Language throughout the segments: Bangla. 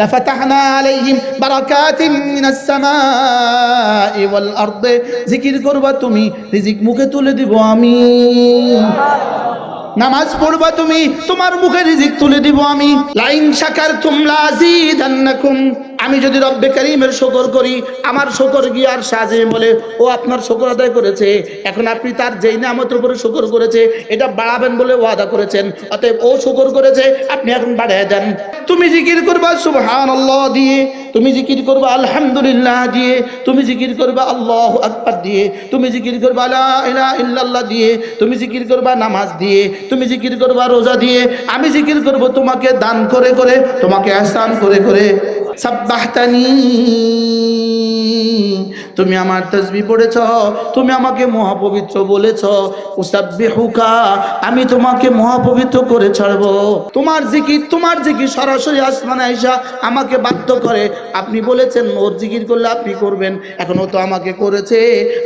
লাফাতাহনা আলাইহিম বারাকাতিন মিনাস সামাই ওয়াল আরদে জিকির করবা তুমি, রিজিক মুখে তুলে দিব আমি। নামাজ পড়বা তুমি, তোমার মুখে রিজিক তুলে দিব আমি। লাইন শাকার তুমলা আজিদান্নাকুম আমি যদি রব্বে করিমের শকর করি, আমার শকর গিয়ে আর সাজে বলে? ও আপনার শকর আদায় করেছে। এখন আপনি তার যেই নামতের উপরে শকর করেছে, এটা বাড়াবেন বলে ওয়াদা করেছেন। অতএব ও শকর করেছে, আপনি এখন বাড়ায় দেন। তুমি জিকির করবা সুবহান দিয়ে, তুমি জিকির করবা আলহামদুলিল্লাহ দিয়ে, তুমি জিকির করবা আল্লাহ আকবার দিয়ে, তুমি জিকির করবা লা ইলাহা ইল্লাল্লাহ দিয়ে, তুমি জিকির করবা নামাজ দিয়ে, তুমি জিকির করবা রোজা দিয়ে, আমি জিকির করব তোমাকে দান করে করে, তোমাকে আহসান করে করে। সাব্বাহতানি। তুমি আমার তসবি পড়েছ, তুমি আমাকে মহাপবিত্র বলেছ, উসাব্বিহুকা, আমি তোমাকে মহাপবিত্র করে ছাড়ব। তোমার জিকির তোমার জিকির সরাসরি আসমান আইসা আমাকে বাধ্য করে। আপনি বলেছেন, ওর জিকির করলে আপনি করবেন, এখন তো আমাকে করেছে,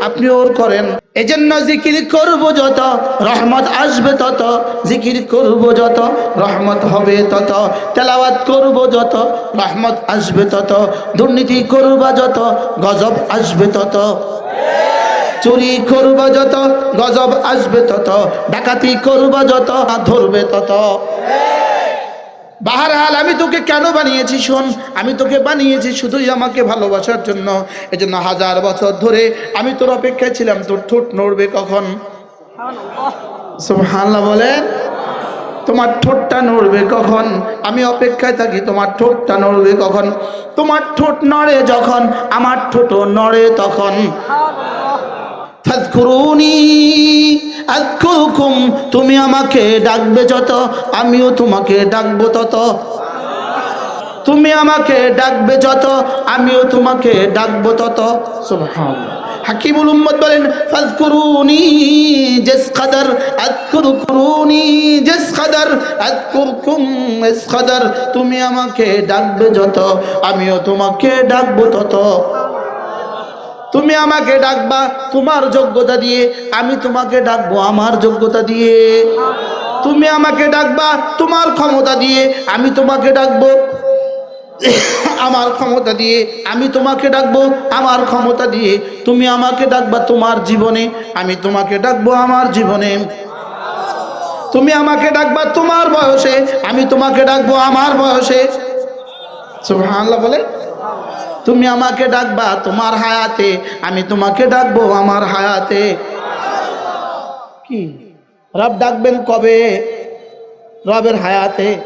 আপনি ওর করেন। এজন্য জিকির করব যত, রহমত আসবে তত, জিকির করব যত, রহমত হবে তত, তেলাওয়াত করব যত, রহমত আসবে তত, দুর্নীতি করবা যত, গজব আসবে তত। চুরি করবা যত গজব আসবে তত ডাকাতি করবা যত ধরবে তত। বাহারহাল আমি তোকে কেন বানিয়েছি শোন? আমি তোকে বানিয়েছি শুধুই আমাকে ভালোবাসার জন্য। এজন্য হাজার বছর ধরে আমি তোর অপেক্ষায় ছিলাম তোর ঠোঁট নড়বে কখন? সুবহানাল্লাহ বলেন। তোমার ঠোঁটটা নড়বে কখন? আমি অপেক্ষায় থাকি, তোমার ঠোঁটটা নড়বে কখন? তোমার ঠোঁট নড়ে যখন, আমার ঠোঁটও নড়ে তখন। তুমি আমাকে ডাকবে যত, আমিও তোমাকে ডাকবো তত। তুমি আমাকে ডাকবে যত, আমিও তোমাকে ডাকবো তত। হাকিমুল উম্মত বলেন, ফাজকুরুনি জিস কদর আযকুরুকুরুনি জিস কদর আযকুরকুম ইস কদর, তুমি আমাকে ডাকবে যত, আমিও তোমাকে ডাকবো তত। তুমি আমাকে ডাকবা তোমার যোগ্যতা দিয়ে, আমি তোমাকে ডাকবো আমার যোগ্যতা দিয়ে। তুমি আমাকে ডাকবা তোমার ক্ষমতা দিয়ে, আমি তোমাকে ডাকবো আমার ক্ষমতা দিয়ে আমি তোমাকে ডাকবো, আমার ক্ষমতা দিয়ে তুমি আমাকে ডাকবা তোমার জীবনে, আমি তোমাকে ডাকবো আমার জীবনে। তুমি আমাকে ডাকবা তোমার বয়সে, আমি তোমাকে ডাকবো আমার বয়সে। সুবহানাল্লাহ বলে? তুমি আমাকে ডাকবা তোমার হায়াতে, আমি তোমাকে ডাকবো আমার হায়াতে। কি? রব ডাকবেন কবে? রবের হায়াতে।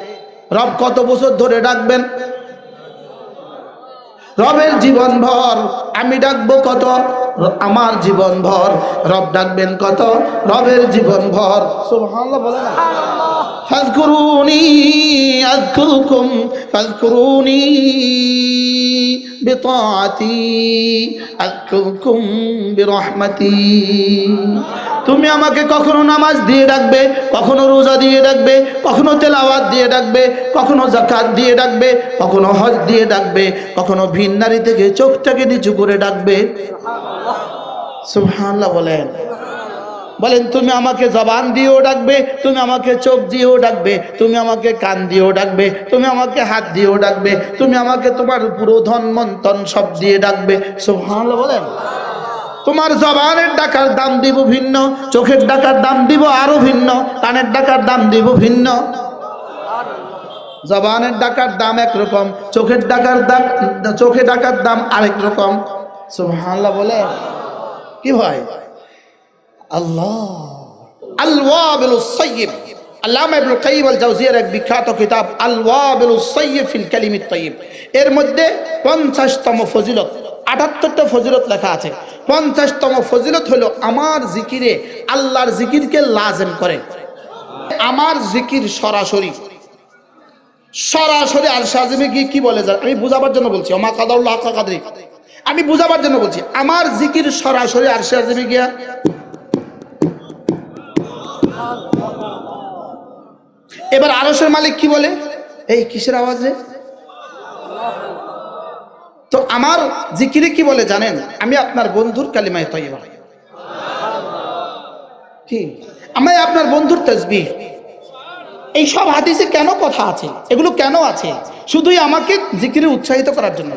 রব কত বছর ধরে ডাকবেন? রবের জীবন ভর আমি ডাকবো কত? আমার জীবন ভর রব ডাকবেন কত? রবের জীবন ভর বলে না। ফাজকুরুনি আযকুরুকুম ফাজকুরুনি। বিতাআতি বিরহমাতি। তুমি আমাকে কখনো নামাজ দিয়ে ডাকবে, কখনো রোজা দিয়ে ডাকবে, কখনো তেলাওয়াত দিয়ে ডাকবে, কখনো জাকাত দিয়ে ডাকবে, কখনো হজ দিয়ে ডাকবে, কখনো ভিন নারী থেকে চোখটাকে নিচু করে ডাকবে। সুবহানাল্লাহ বলেন। বলেন, তুমি আমাকে জবান দিয়েও ডাকবে, তুমি আমাকে চোখ দিয়েও ডাকবে, তুমি আমাকে কান দিয়েও ডাকবে, তুমি আমাকে হাত দিয়েও ডাকবে, তুমি আমাকে তোমার পুরো ধন মন্তন সব দিয়ে ডাকবে। সুবহানাল্লাহ বলেন। তোমার জবানের ডাকার দাম দিব ভিন্ন, চোখের ডাকার দাম দিব আরও ভিন্ন, কানের ডাকার দাম দিব ভিন্ন। জবানের ডাকার দাম একরকম, চোখের ডাকার দাম, চোখে ডাকার দাম আরেক রকম। সুবহানাল্লাহ বলে কি হয়? আল্লাহ। এক বিখ্যাত কিতাব, আল-ওয়াবিলুস সাইয়্যিব ফিল কালিমিত তাইয়্যিব। এর মধ্যে 50তম ফজিলত 78টা ফজিলত লেখা আছে। 50তম ফজিলত আমার জিকিরে আল্লাহর জিকিরকে লাজেম করে। আমার জিকির সরাসরি। সরাসরি আর সাজিমে গিয়ে কি বলে যায়? আমি বুঝাবার জন্য বলছি। অমা কাদাউল্লাহ আমি বুঝাবার জন্য বলছি, আমার জিকির সরাসরি আর সাজিমে গিয়া এবার আরসের মালিক কি বলে? এই, কিসের আওয়াজ রে? তো আমার জিকিরে কি বলে জানেন? আমি আপনার বন্ধুর কালিমায় তৈবা কি? আমি আপনার বন্ধুর তসবি এই সব হাদিসে কেন কথা আছে? এগুলো কেন আছে? শুধুই আমাকে জিকিরে উৎসাহিত করার জন্য।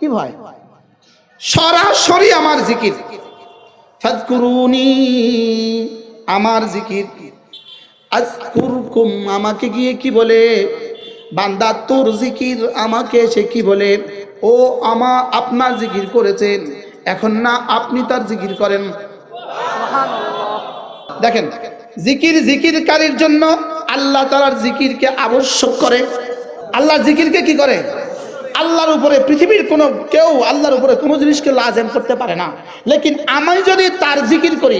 কি ভাই? সরাসরি আমার জিকির। আমার জিকির। আজকুরকুম আমাকে গিয়ে কি বলে? বান্দা তোর জিকির আমাকে সে কি বলে? ও আমা আপনার জিকির করেছেন। এখন না আপনি তার জিকির করেন। দেখেন জিকির জিকিরকারীর জন্য আল্লাহ তালার জিকিরকে আবশ্যক করে। আল্লাহ জিকিরকে কি করে? আল্লাহর উপরে পৃথিবীর কোনো কেউ আল্লাহর উপরে কোনো জিনিসকে লাজেম করতে পারে না। লেকিন আমি যদি তার জিকির করি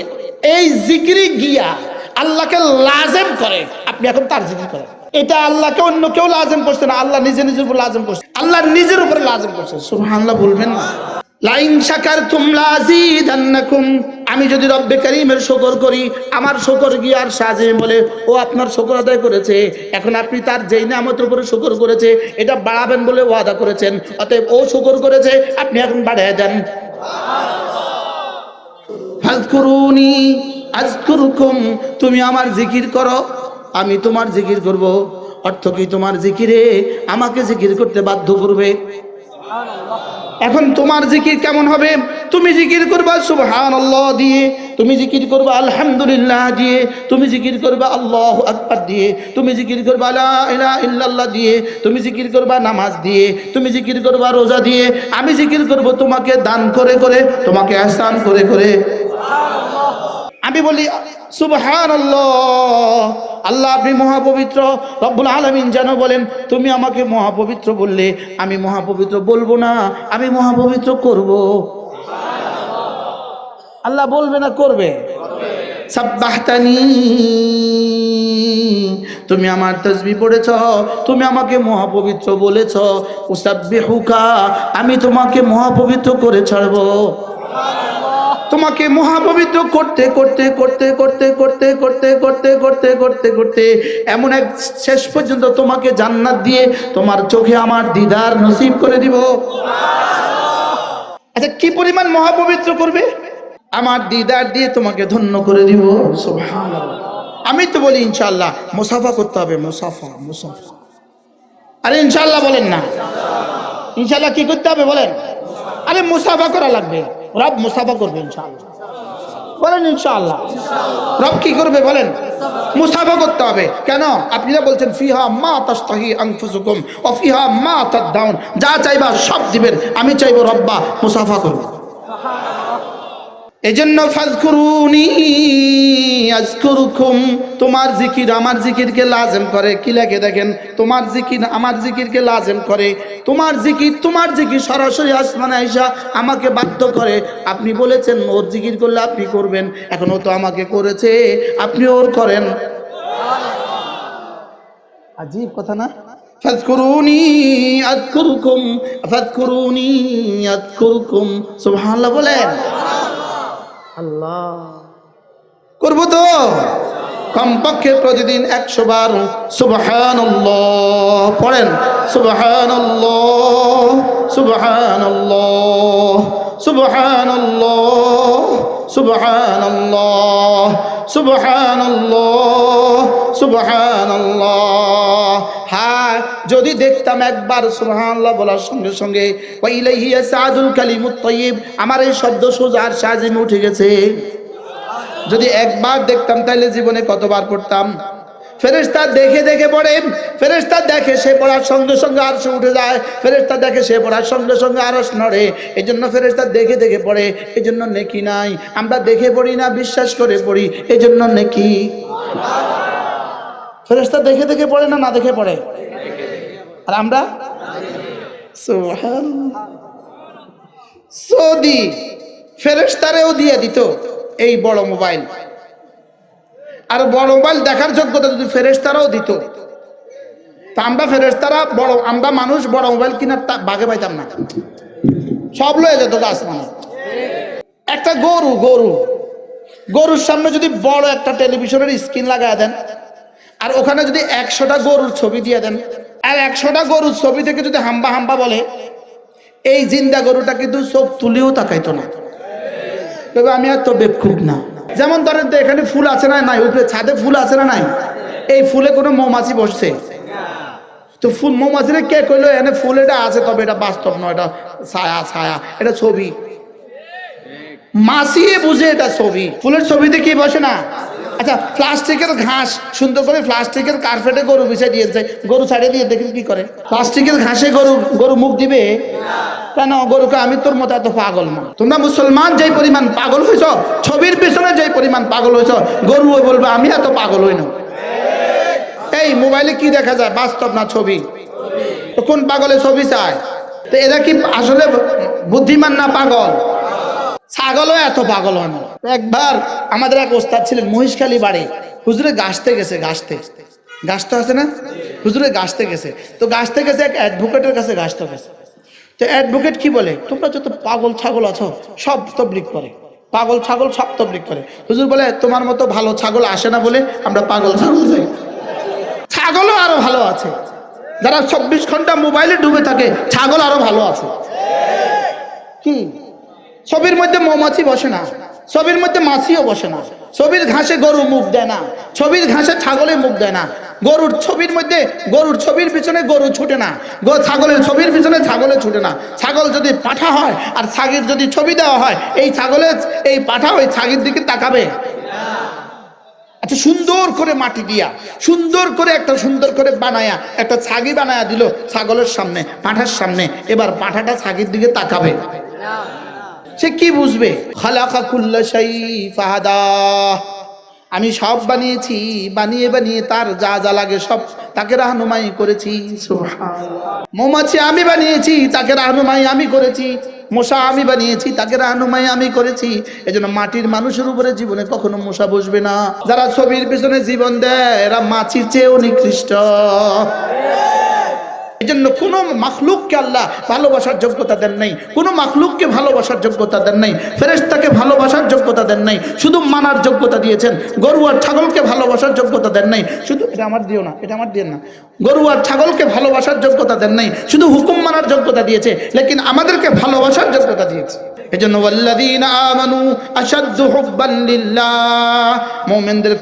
এই জিকিরই গিয়া আল্লাহকে লাজেম করে। আপনি এখন তার জিকির করেন। এটা আল্লাহকে অন্য কেউ লাজেম করছে না, আল্লাহ নিজে নিজের উপর লাজেম করছে। আল্লাহ নিজের উপরে লাজেম করছে। সুবহানাল্লাহ বলবেন না। লাইন শাকার তুমলা আমি যদি রব্বে করিমের শকর করি, আমার শকর গিয়ে আর সাজে বলে? ও আপনার শকর আদায় করেছে। এখন আপনি তার যেই নামতের উপরে শকর করেছে, এটা বাড়াবেন বলে ওয়াদা করেছেন। অতএব ও শকর করেছে, আপনি এখন বাড়ায় দেন। ফাজকুরুনি আজকুরুকুম, তুমি আমার জিকির করো। আমি তোমার জিকির করব। অর্থ কি তোমার জিকিরে? আমাকে জিকির করতে বাধ্য করবে। এখন তোমার জিকির কেমন হবে? তুমি জিকির করবা সুবহানাল্লাহ দিয়ে, তুমি জিকির করবা আলহামদুলিল্লাহ দিয়ে, তুমি জিকির করবা আল্লাহু আকবার দিয়ে, তুমি জিকির করবা ইল্লাল্লাহ দিয়ে, তুমি জিকির করবা নামাজ দিয়ে, তুমি জিকির করবা রোজা দিয়ে, আমি জিকির করব তোমাকে দান করে করে, তোমাকে আহসান করে করে। আমি বলি সুবহান আল্লাহ আপনি মহাপবিত্র, রব্বুল আলমিন যেন বলেন, তুমি আমাকে মহাপবিত্র বললে, আমি মহাপবিত্র বলব না, আমি মহাপবিত্র করব। আল্লাহ বলবে না, করবে। সাব্বাহতানি, তুমি আমার তসবি পড়েছ, তুমি আমাকে মহাপবিত্র বলেছ, উসাব্বিহুকা, আমি তোমাকে মহাপবিত্র করে ছাড়বো। তোমাকে মহাপবিত্র করতে করতে করতে করতে করতে করতে করতে করতে করতে করতে এমন এক শেষ পর্যন্ত তোমাকে জান্নাত দিয়ে তোমার চোখে আমার দিদার নসিব করে দিব। আচ্ছা কি পরিমাণ মহাপবিত্র করবে? আমার দিদার দিয়ে তোমাকে ধন্য করে দিব। আমি তো বলি ইনশাল্লাহ মুসাফা করতে হবে, মুসাফা মুসাফা। আরে ইনশাল্লাহ বলেন না। ইনশাল্লাহ কি করতে হবে বলেন? আরে মুসাফা করা লাগবে। রব মুসাফা করবে ইনশাআল্লাহ। বলেন ইনশাআল্লাহ। রব কি করবে বলেন? মুসাফা করতে হবে। কেন? আপনি না বলছেন, ফিহা মা তাস্তাহি আনফুসুকুম ও ফিহা মা তাদাউন যা চাইবা সব দিবেন। আমি চাইব রব্বা মুসাফা করবে এজন্য ফাজকুরুনি আজকুরুকুম তোমার জিকির আমার জিকিরকে লাজেম করে। কি লেখে দেখেন? তোমার জিকির আমার জিকিরকে লাজেম করে। তোমার জিকির তোমার জিকির সরাসরি আসমানে আইসা আমাকে বাধ্য করে। আপনি বলেছেন, ওর জিকির করলে আপনি করবেন। এখন ও তো আমাকে করেছে, আপনি ওর করেন। আজীব কথা না? বলেন। আল্লাহ। করব তো? কমপক্ষে প্রতিদিন একশো বার সুবহান পড়েন। সুবহান সুবহান সুবহান সুবহান সুবহান সুবহান হ্যাঁ যদি দেখতাম একবার সুবহানাল্লাহ বলার সঙ্গে সঙ্গে ওয়াইলাইহি সাদুল কালিমুত তাইয়্যিব আমার এই শব্দ সোজা আর সাজিমে উঠে গেছে। যদি একবার দেখতাম তাহলে জীবনে কতবার পড়তাম ফেরেস্তা দেখে দেখে পড়ে ফেরেস্তা দেখে সে পড়ার সঙ্গে সঙ্গে আর সে উঠে যায় ফেরেস্তা দেখে সে পড়ার সঙ্গে সঙ্গে আরস নড়ে এই জন্য ফেরেস্তা দেখে দেখে পড়ে এই জন্য নেকি নাই। আমরা দেখে পড়ি না, বিশ্বাস করে পড়ি এই জন্য নেকি। ফেরেস্তা দেখে দেখে পড়ে না না দেখে পড়ে? আর আমরা। সৌদি ফেরেস্তারেও দিয়ে দিত। এই বড় মোবাইল। আর বড় মোবাইল দেখার যোগ্যতা যদি ফেরেস্তারাও দিত, তা আমরা ফেরেস্তারা বড়, আমরা মানুষ বড় মোবাইল কিনার বাগে পাইতাম না। সব লয়ে যেত গাছ মানুষ একটা গরু গরু। গরুর সামনে যদি বড় একটা টেলিভিশনের স্ক্রিন লাগায় দেন, আর ওখানে যদি একশোটা গরুর ছবি দিয়ে দেন, আর একশোটা গরুর ছবি থেকে যদি হাম্বা হাম্বা বলে, এই জিন্দা গরুটা কিন্তু চোখ তুলেও তাকাইতো না। তবে আমি আর তো বেক্ষুব না। যেমন ধরেন তো এখানে ফুল আছে না নাই, উপরে ছাদে ফুল আছে না নাই? এই ফুলে কোনো মৌমাছি বসছে? তো ফুল মৌমাছিরে কে কইলো, এনে ফুল এটা আছে, তবে এটা বাস্তব নয়, এটা ছায়া ছায়া, এটা ছবি। মাসিয়ে বুঝে এটা ছবি। ফুলের ছবিতে কি বসে না? আচ্ছা প্লাস্টিকের ঘাস। সুন্দর করে প্লাস্টিকের কার্পেটে গরু বিছাই দিয়েছে গরু ছাড়িয়ে দিয়ে দেখি কি করে। প্লাস্টিকের ঘাসে গরু গরু মুখ দিবে? কেন? গরুকে আমি তোর মতো এত পাগল না। তোমরা মুসলমান, যেই পরিমাণ পাগল হয়েছ ছবির পিছনে যেই পরিমাণ পাগল হয়েছ গরু বলবে, আমি এত পাগল হই না। এই মোবাইলে কি দেখা যায়? বাস্তব না ছবি? কোন পাগলে ছবি চায়? তো এরা কি আসলে বুদ্ধিমান না পাগল? ছাগলও এত পাগল হয় না। একবার আমাদের এক ওস্তাদ ছিলেন, মহিষখালী বাড়ি। হুজুরে গাছতে গেছে, গাছতে। গাছতে আছে না? হুজুরে গাছতে গেছে। তো গাছতে গেছে এক অ্যাডভোকেটের কাছে গাছতে গেছে। তো অ্যাডভোকেট কি বলে? তোমরা যত পাগল ছাগল আছো, সব তবলিক করে। পাগল ছাগল সব তবলিক করে। হুজুর বলে, তোমার মতো ভালো ছাগল আসে না বলে আমরা পাগল ছাগল যাই ছাগলও আরও ভালো আছে। যারা চব্বিশ ঘণ্টা মোবাইলে ডুবে থাকে, ছাগল আরও ভালো আছে। কি? ছবির মধ্যে মৌমাছি বসে না, ছবির মধ্যে মাছিও বসে না, ছবির ঘাসে গরু মুখ দেয় না, ছবির ঘাসে ছাগলে মুখ দেয় না, গরুর ছবির মধ্যে, গরুর ছবির পিছনে গরু ছুটে না ছাগলের ছবির পিছনে ছাগলে ছুটে না, ছাগল যদি পাঠা হয় আর ছাগির যদি ছবি দেওয়া হয়, এই ছাগলের এই পাঠা ওই ছাগির দিকে তাকাবে। আচ্ছা সুন্দর করে মাটি দিয়া, সুন্দর করে একটা সুন্দর করে বানায়া, একটা ছাগি বানায়া দিল ছাগলের সামনে, পাঠার সামনে, এবার পাঠাটা ছাগির দিকে তাকাবে। সে কি বুঝবে? আমি সব বানিয়েছি, বানিয়ে বানিয়ে তার যা যা লাগে সব তাকে রাহনুমাই করেছি। মৌমাছি আমি বানিয়েছি, তাকে রাহনুমাই আমি করেছি। মশা আমি বানিয়েছি, তাকে রাহনুমাই আমি করেছি। এজন্য মাটির মানুষের উপরে জীবনে কখনো মশা বসবে না। যারা ছবির পেছনে জীবন দেয়, এরা মাছির চেয়েও নিকৃষ্ট। এই জন্য কোনো মাখলুককে আল্লাহ ভালোবাসার যোগ্যতা দেন নাই। কোনো মাখলুককে ভালোবাসার যোগ্যতা দেন নাই। ফেরেশতাকে ভালোবাসার যোগ্যতা দেন নাই। শুধু মানার যোগ্যতা দিয়েছেন। গরু আর ছাগলকে ভালোবাসার যোগ্যতা দেন নাই। শুধু এটা আমার দিও না, এটা আমার দিও না। গরু আর ছাগলকে ভালোবাসার যোগ্যতা দেন নাই। শুধু হুকুম মানার যোগ্যতা দিয়েছে, লেকিন আমাদেরকে ভালোবাসার যোগ্যতা দিয়েছে। এজন্য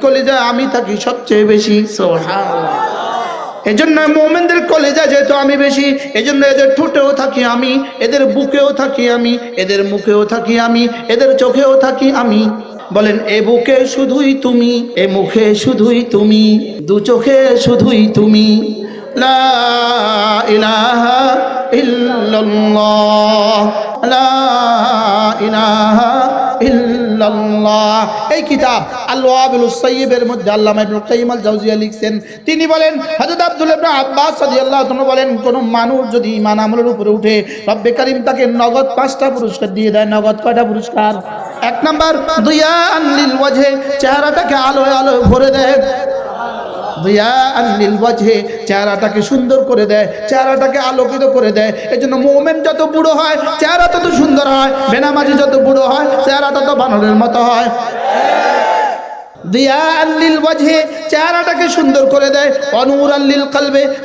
কলিজা আমি থাকি সবচেয়ে বেশি। সুবহানাল্লাহ। এজন্য মোমেনদের কলেজা যেহেতু আমি বেশি, এজন্য এদের ঠোঁটেও থাকি আমি, এদের বুকেও থাকি আমি, এদের মুখেও থাকি আমি, এদের চোখেও থাকি আমি। বলেন, এ বুকে শুধুই তুমি, এ মুখে শুধুই তুমি, দু চোখে শুধুই তুমি। তিনি বলেন, হযরত আব্দুল আব্বাস বলেন, কোন মানুষ যদি ঈমান আমলের উপরে উঠে রব্বে কারীম তাকে নগদ পাঁচটা পুরস্কার দিয়ে দেয়। নগদ কয়টা পুরস্কার? এক নাম্বার ওয়াজহে, চেহারাটাকে আলোয় আলোয় ভরে দেয়। ওয়াজহে, চেহারাটাকে সুন্দর করে দেয়, চেহারাটাকে আলোকিত করে দেয়। এই জন্য মোমেন যত বুড়ো হয়, চেহারা তত সুন্দর হয়, বেনামাজি যত বুড়ো হয় চেহারা তত বানরের মতো হয়। দিয়া চেহারাটাকে সুন্দর করে দেয় অনুর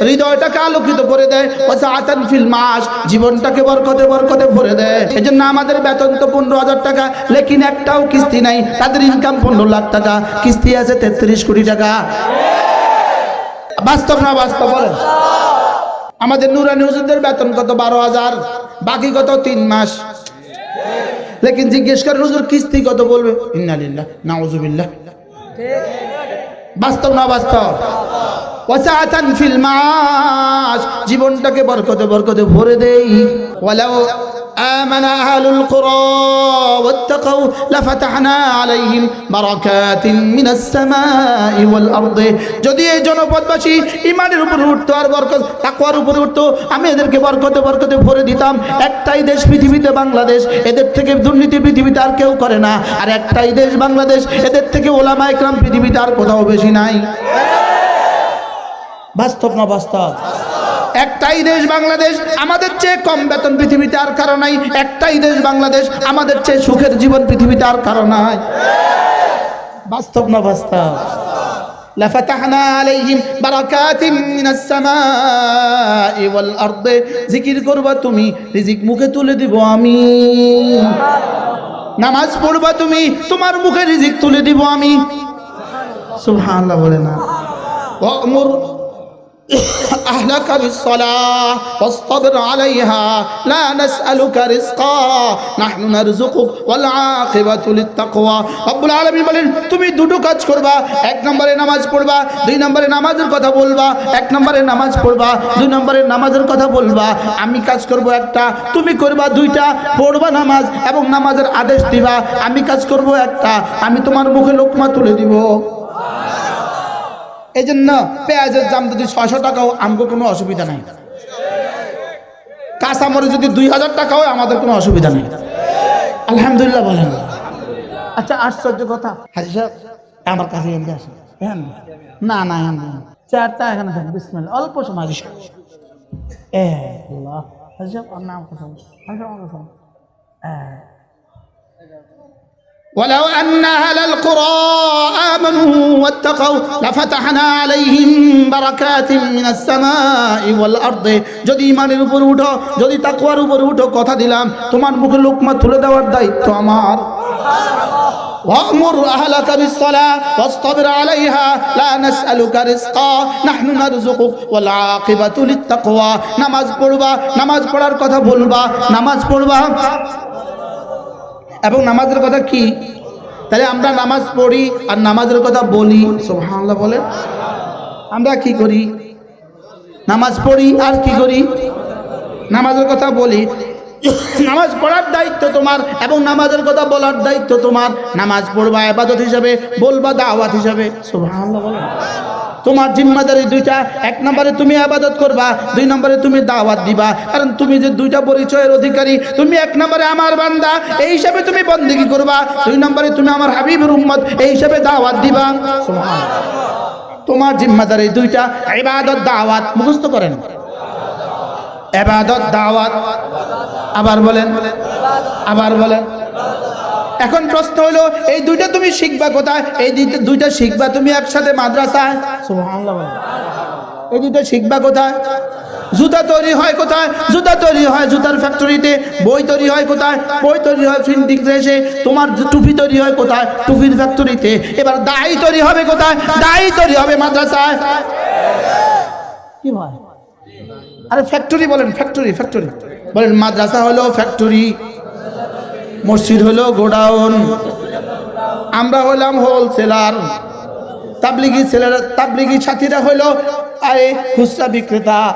হৃদয়টাকে আলোকিত করে দেয়, ওয়াসাআতান ফিল মাস জীবনটাকে বরকতে বরকতে ভরে দেয়। এজন্য আমাদের বেতন তো পনেরো হাজার টাকা, লেকিন একটাও কিস্তি নাই, তাদের ইনকাম পনেরো লাখ টাকা, কিস্তি আছে তেত্রিশ কোটি টাকা। বাস্তব না বাস্তব আমাদের নুরানি হুজুরদের বেতন কত? বারো হাজার। বাকি কত? তিন মাস। লেকিন জিজ্ঞেস করেন, হুজুর, কিস্তি কত বলবে? ইন্নালিল্লাহ নাউজুবিল্লাহ। বাস্তব না বাস্তব? ওয়াসাআতান ফিল মাস জীবনটাকে বরকতে বরকতে ভরে দেই। ওয়ালাউ آمن أهل القرى واتقوا لفتحنا عليهم بركات من السماء والأرض যদি এই জনপদবাসী ইমানের উপরে উঠতো আর বরকত তাকওয়ার উপরে উঠতো আমি এদেরকে বরকতে বরকতে ভরে দিতাম একটাই দেশ পৃথিবীতে বাংলাদেশ এদের থেকে দুর্নীতি পৃথিবীতে আর কেউ করে না আর একটাই দেশ বাংলাদেশ এদের থেকে ওলামা একরাম পৃথিবীতে আর কোথাও বেশি নাই বাস্তব না বাস্তব একটাই দেশ বাংলাদেশ আমাদের চেয়ে কম বেতন পৃথিবীতে আর কারো নাই একটাই দেশ বাংলাদেশ আমাদের চেয়ে সুখের জীবন পৃথিবীতে আর কারো নাই বাস্তব না বাস্তব لفتحنا عليهم بركات من السماء والأرض জিকির করবা তুমি রিজিক মুখে তুলে দিব আমি নামাজ পড়বা তুমি তোমার মুখে রিজিক তুলে দিব আমি সুবহানাল্লাহ বলে না ওয়ামুর أهلك بالصلاة واصطبر عليها لا نسألك رزقا نحن نرزقك والعاقبة للتقوى رب العالمين বলেন তুমি দুটো কাজ করবা এক নম্বরে নামাজ পড়বা দুই নম্বরে নামাজের কথা বলবা এক নম্বরে নামাজ পড়বা দুই নম্বরে নামাজের কথা বলবা আমি কাজ করব একটা তুমি করবা দুইটা পড়বা নামাজ এবং নামাজের আদেশ দিবা আমি কাজ করব একটা আমি তোমার মুখে লোকমা তুলে দিব এই জন্য পেঁয়াজের দাম যদি ছয়শো টাকাও আমাকে কোনো অসুবিধা নাই। কাঁচামরি যদি দুই হাজার টাকা হয় আমাদের কোনো অসুবিধা নেই। আলহামদুলিল্লাহ বলেন। আচ্ছা আশ্চর্য কথা। হাজি সাহেব আমার কাছে এমনি আসেন। হ্যাঁ না না হ্যাঁ চারটা এখানে থাকেন বিসমিল্লাহ। অল্প সময় হাজি সাহেব এ আল্লাহ। হাজি সাহেব আপনার আমার কথা। হাজি সাহেব আমার কথা। ولو أن أهل القرى آمنوا واتقوا لفتحنا عليهم بركات من السماء والأرض যদি ইমানের উপর উঠো যদি তাকওয়ার উপর উঠো কথা দিলাম তোমার মুখে লোকমা তুলে দেওয়ার দায়িত্ব আমার وأمر أهلك بالصلاة واصطبر عليها لا نسألك رزقا نحن نرزقك والعاقبة للتقوى নামাজ পড়বা নামাজ পড়ার কথা বলবা নামাজ পড়বা এবং নামাজের কথা কি? তাহলে আমরা নামাজ পড়ি আর নামাজের কথা বলি। সুবহানাল্লাহ বলে। আমরা কি করি? নামাজ পড়ি আর কি করি? নামাজের কথা বলি। নামাজ পড়ার দায়িত্ব তোমার এবং নামাজের কথা বলার দায়িত্ব তোমার। নামাজ পড়বা আবাদত হিসাবে, বলবা দাওয়াত হিসাবে। সুবহানাল্লাহ বলে। তোমার জিম্মাদারি দুইটা, এক নম্বরে তুমি আবাদত করবা, দুই নম্বরে তুমি দাওয়াত দিবা। কারণ তুমি যে দুইটা পরিচয়ের অধিকারী, তুমি এক নম্বরে আমার বান্দা, এই হিসাবে তুমি বন্দেগি করবা। দুই নম্বরে তুমি আমার হাবিবের উম্মত, এই হিসাবে দাওয়াত দিবা। তোমার জিম্মাদারি দুইটা, ইবাদত, দাওয়াত। মুখস্থ করেন। এবাদত দাওয়াত। আবার বলেন। আবার বলেন। এখন প্রশ্ন হলো, এই দুইটা তুমি শিখবা কোথায়? এই দুইটা- শিখবা তুমি একসাথে মাদ্রাসায়। এই দুইটা শিখবা কোথায়? জুতা তৈরি হয় কোথায়? জুতা তৈরি হয় জুতার ফ্যাক্টরিতে বই তৈরি হয় কোথায়? বই তৈরি হয় প্রিন্টিং তোমার টুপি তৈরি হয় কোথায়? টুপির ফ্যাক্টরিতে এবার দাই তৈরি হবে কোথায়? দাই তৈরি হবে মাদ্রাসায়। কি ভাই? আরে ফ্যাক্টরি বলেন ফ্যাক্টরি ফ্যাক্টরি বলেন, মাদ্রাসা হলো ফ্যাক্টরি মসজিদ হলো গোডাউন। আমরা হলাম হোলসেলার তাবলিগি ছেলেরা, তাবলিগি সাথীরা হলো আরে খুচরা বিক্রেতা।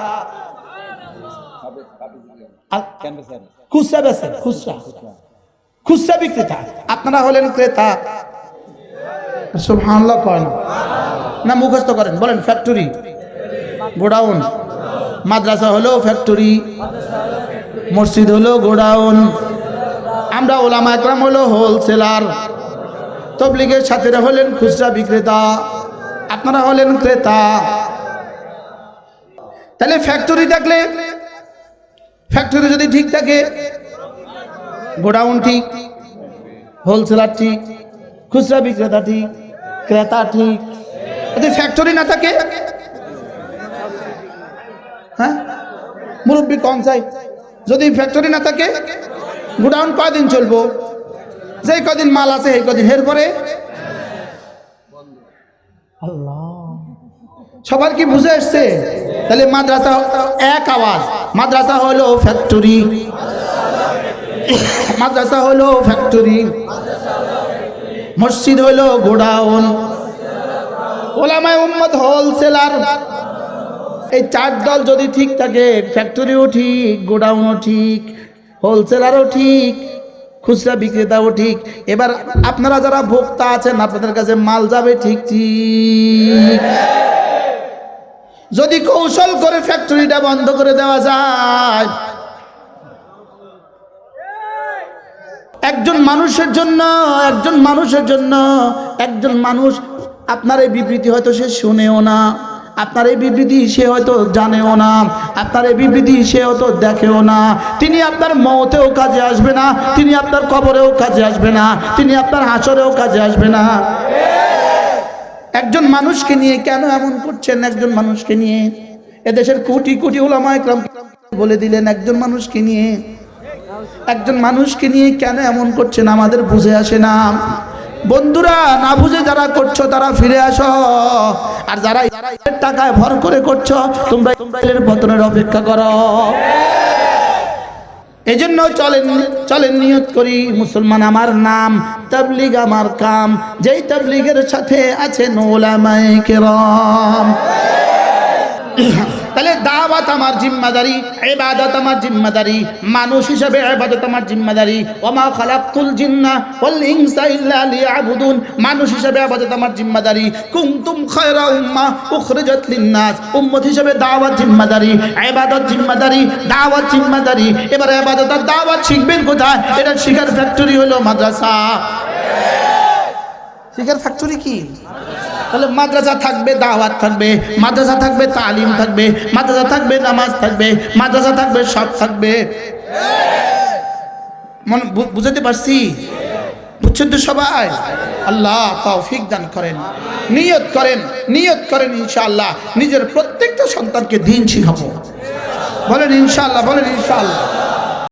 খুচরা বেচে, খুচরা। খুচরা বিক্রেতা। আপনারা হলেন ক্রেতা। না, মুখস্থ করেন। বলেন, ফ্যাক্টরি। গোডাউন। মাদ্রাসা হলো ফ্যাক্টরি। মসজিদ হলো গোডাউন। আমরা ওলামা একরাম হলো হোলসেলার। তবলিগের সাথীরা হলেন খুচরা বিক্রেতা। আপনারা হলেন ক্রেতা। তাহলে ফ্যাক্টরি থাকলে ফ্যাক্টরি যদি ঠিক থাকে, গোডাউন ঠিক হোলসেলার ঠিক, খুচরা বিক্রেতা ঠিক, ক্রেতা ঠিক। যদি ফ্যাক্টরি না থাকে হ্যাঁ? মুরব্বী কম চাই। যদি ফ্যাক্টরি না থাকে, গোডাউন কয়দিন চলবো? যেই কদিন মাল আছে এই কদিন এরপরে? সবার কি বুঝে এসছে? তাহলে মাদ্রাসা এক আওয়াজ। মাদ্রাসা হলো ফ্যাক্টরি মাদ্রাসা হলো ফ্যাক্টরি মসজিদ হলো গোডাউন। ওলামায় উম্মত হোলসেলার। এই চার দল যদি ঠিক থাকে ফ্যাক্টরিও ঠিক গোডাউনও ঠিক হোলসেলারও ঠিক। খুচরা বিক্রেতাও ঠিক। এবার আপনারা যারা ভোক্তা আছেন, আপনাদের কাছে মাল যাবে ঠিক ঠিক। যদি কৌশল করে ফ্যাক্টরিটা বন্ধ করে দেওয়া যায়। একজন মানুষের জন্য, একজন মানুষের জন্য, একজন মানুষ আপনার এই বিবৃতি হয়তো সে শুনেও না। আপনার এই বিবৃতি সে হয়তো জানেও না, আপনার এই বিবৃতি সে হয়তো দেখেও না। তিনি আপনার মতেও কাজে আসবে না, তিনি আপনার কবরেও কাজে আসবে না, তিনি আপনার হাসরেও কাজে আসবে না। একজন মানুষকে নিয়ে কেন এমন করছেন একজন মানুষকে নিয়ে? এদেশের কোটি কোটি ওলামা একরাম বলে দিলেন একজন মানুষকে নিয়ে। একজন মানুষকে নিয়ে কেন এমন করছেন আমাদের বুঝে আসে না। বন্ধুরা, না বুঝে যারা করছ, তারা ফিরে আসো। আর যারা টাকায় ভর করে করছ, তোমরা এর পতনের অপেক্ষা করো। এই জন্য চলেন চলেন নিয়ত করি, মুসলমান আমার নাম, তাবলিগ আমার কাম। যেই তাবলিগের সাথে আছে নোলামাই কেরাম। তাহলে দাওয়াত আমার জিম্মাদারি এবাদত আমার জিম্মাদারি, মানুষ হিসাবে ইবাদত আমার জিম্মাদারি। ওমা খালাকতুল জিন্না ওয়াল ইনসা মানুষ হিসাবে ইবাদত আমার জিম্মাদারি। কুনতুম খায়রা উম্মাহ উখরিজাত লিন-নাস, উম্মত হিসেবে দাওয়াত জিম্মাদারি, ইবাদত জিম্মাদারি, দাওয়াত জিম্মাদারি। এবার ইবাদত আর দাওয়াত শিখবেন কোথায়? এটা শিখার ফ্যাক্টরি হলো মাদ্রাসা। শিখার ফ্যাক্টরি কি? তাহলে মাদ্রাসা থাকবে, দাওয়াত থাকবে, মাদ্রাসা থাকবে, তালিম থাকবে, মাদ্রাসা থাকবে, নামাজ থাকবে, মাদ্রাসা থাকবে, সব থাকবে। মনে বুঝাতে পারছি? বুঝছেন তো সবাই? আল্লাহ তৌফিক দান করেন, নিয়ত করেন নিয়ত করেন ইনশাআল্লাহ। নিজের প্রত্যেকটা সন্তানকে দিন শিখাবো। বলেন ইনশাআল্লাহ বলেন ইনশাআল্লাহ।